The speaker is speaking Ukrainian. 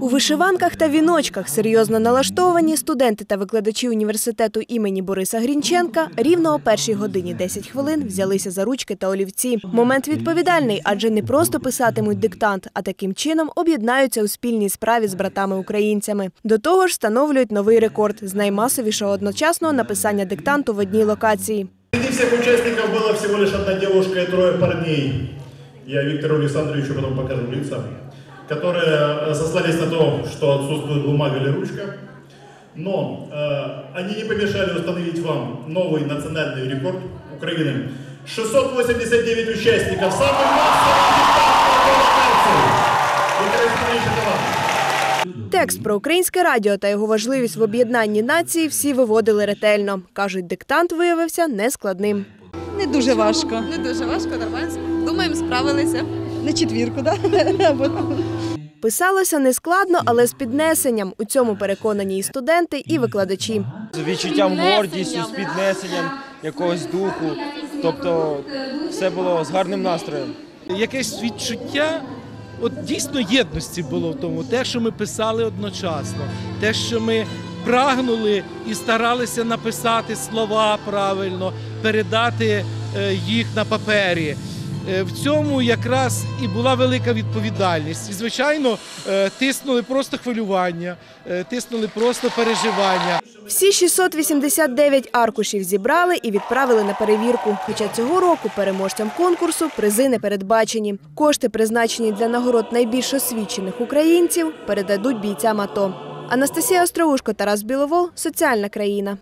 У вишиванках та віночках серйозно налаштовані студенти та викладачі університету імені Бориса Грінченка рівно о першій годині 10 хвилин взялися за ручки та олівці. Момент відповідальний, адже не просто писатимуть диктант, а таким чином об'єднаються у спільній справі з братами-українцями. До того ж, встановлюють новий рекорд з наймасовішого одночасного написання диктанту в одній локації. Среди всех участников было всего лишь одна девушка и трое парней. Я Виктору Александровичу потом покажу лица, которые э, сослались на то, что отсутствует бумага или ручка. Но э, они не помешали установить вам новый национальный рекорд Украины. 689 участников, самый массовый диктант по локации. Виктор Александрович, это вам. Текст про українське радіо та його важливість в об'єднанні нації всі виводили ретельно. Кажуть, диктант виявився нескладним. Не дуже важко. Не дуже важко, нормально. Думаємо, справилися. На четвірку, так? Писалося нескладно, але з піднесенням. У цьому переконані і студенти, і викладачі. з відчуттям гордістю, з піднесенням якогось духу. Тобто все було з гарним настроєм. якесь відчуття от дійсно єдності було в тому, те, що ми писали одночасно, те, що ми прагнули і старалися написати слова правильно, передати е, їх на папері. Е, В цьому якраз і була велика відповідальність. І, звичайно, е, тиснули просто хвилювання, е, тиснули просто переживання. Всі 689 аркушів зібрали і відправили на перевірку. Хоча цього року переможцям конкурсу призи не передбачені. Кошти, призначені для нагород найбільш освічених українців, передадуть бійцям АТО. Анастасія Остроушко, Тарас Біловол, Соціальна країна.